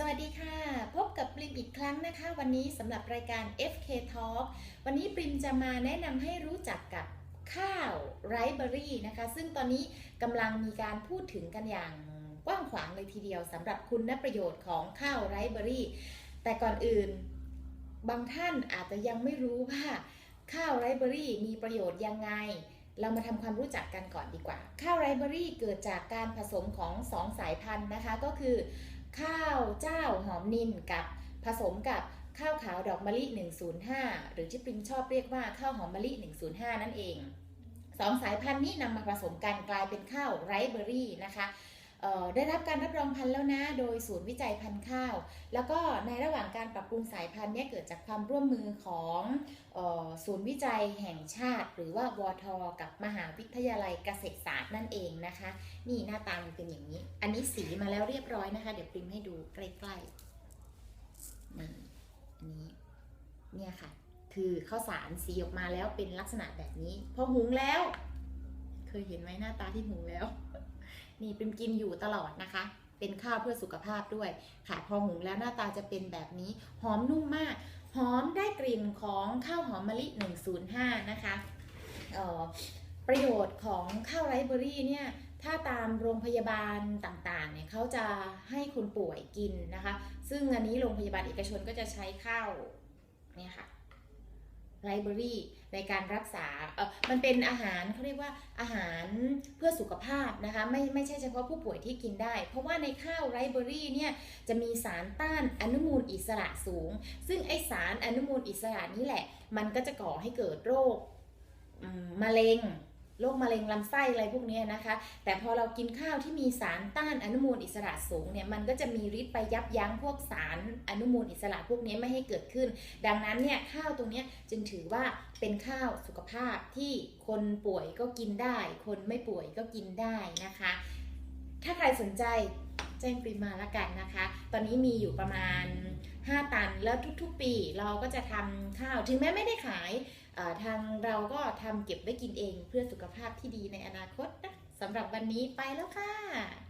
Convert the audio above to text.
สวัสดีค่ะ พบกับปริมอีกครั้งนะคะ วันนี้สำหรับรายการ FK Talk วันนี้ปริมจะมาแนะนำให้รู้จักกับข้าวไรเบอรี่นะคะ ซึ่งตอนนี้กำลังมีการพูดถึงกันอย่างกว้างขวางเลยทีเดียวสำหรับคุณนประโยชน์ของข้าวไรเบอรี่ แต่ก่อนอื่น บางท่านอาจจะยังไม่รู้ว่าข้าวไรเบอรี่มีประโยชน์ยังไงเรามาทำความรู้จักกันก่อนดีกว่า ข้าวไรเบอรี่เกิดจากการผสมของสองสายพันธุ์นะคะ ก็คือ ข้าวเจ้าหอมนินกับผสมกับข้าวขาวดอกมะลิ 105 หรือที่ปริงชอบเรียกว่าข้าวหอมมะลิ 105 นั่นเองสองสายพันธุ์นี้นำมาผสมกันกลายเป็นข้าวไรเบอรี่นะคะ ได้รับการรับรองพันธุ์แล้วนะ โดยศูนย์วิจัยพันธุ์ข้าว แล้วก็ในระหว่างการปรับปรุงสายพันธุ์เนี่ยเกิดจากความร่วมมือของศูนย์วิจัยแห่งชาติ หรือว่าวท กับมหาวิทยาลัยเกษตรศาสตร์นั่นเองนะคะ นี่หน้าตามันเป็นอย่างนี้ อันนี้สีมาแล้วเรียบร้อยนะคะ เดี๋ยวปริมให้ดูใกล้ๆนี่อันนี้เนี่ยค่ะ คือข้าวสารสีออกมาแล้วเป็นลักษณะแบบนี้ พอหุงแล้ว เคยเห็นไหมหน้าตาที่หุงแล้ว นี่ปิมกินอยู่ตลอดนะคะ เป็นข้าวเพื่อสุขภาพด้วยค่ะพอหุงแล้วหน้าตาจะเป็นแบบนี้ หอมนุ่มมาก หอมได้กลิ่นของข้าวหอมมะลิ 105 นะคะออประโยชน์ของข้าวไรเบอรี่เนี่ยถ้าตามโรงพยาบาลต่างๆเนี่ยเขาจะให้คนป่วยกินนะคะ ซึ่งอันนี้โรงพยาบาลเอกชนก็จะใช้ข้าวเนี่ยค่ะ ไรเบอรี่ในการรักษาเออมันเป็นอาหารเขาเรียกว่าอาหารเพื่อสุขภาพนะคะไม่ไม่ใช่เฉพาะผู้ป่วยที่กินได้ เพราะว่าในข้าวไรเบอรี่เนี่ยจะมีสารต้านอนุมูลอิสระสูง ซึ่งไอสารอนุมูลอิสระนี่แหละ มันก็จะก่อให้เกิดโรคมะเร็ง โรคมะเร็งลำไส้อะไรพวกนี้นะคะ แต่พอเรากินข้าวที่มีสารต้านอนุมูลอิสระสูงเนี่ยมันก็จะมีฤทธิ์ไปยับยั้งพวกสารอนุมูลอิสระพวกนี้ไม่ให้เกิดขึ้น ดังนั้นเนี่ยข้าวตรงนี้จึงถือว่าเป็นข้าวสุขภาพที่คนป่วยก็กินได้ คนไม่ป่วยก็กินได้นะคะ ถ้าใครสนใจแจ้งปริมาละกันนะคะ ตอนนี้มีอยู่ประมาณ 5 ตันแล้วทุกๆ ปีเราก็จะทำข้าว ถึงแม้ไม่ได้ขายทางเราก็ทำเก็บไว้กินเองเพื่อสุขภาพที่ดีในอนาคตนะสำหรับวันนี้ไปแล้วค่ะ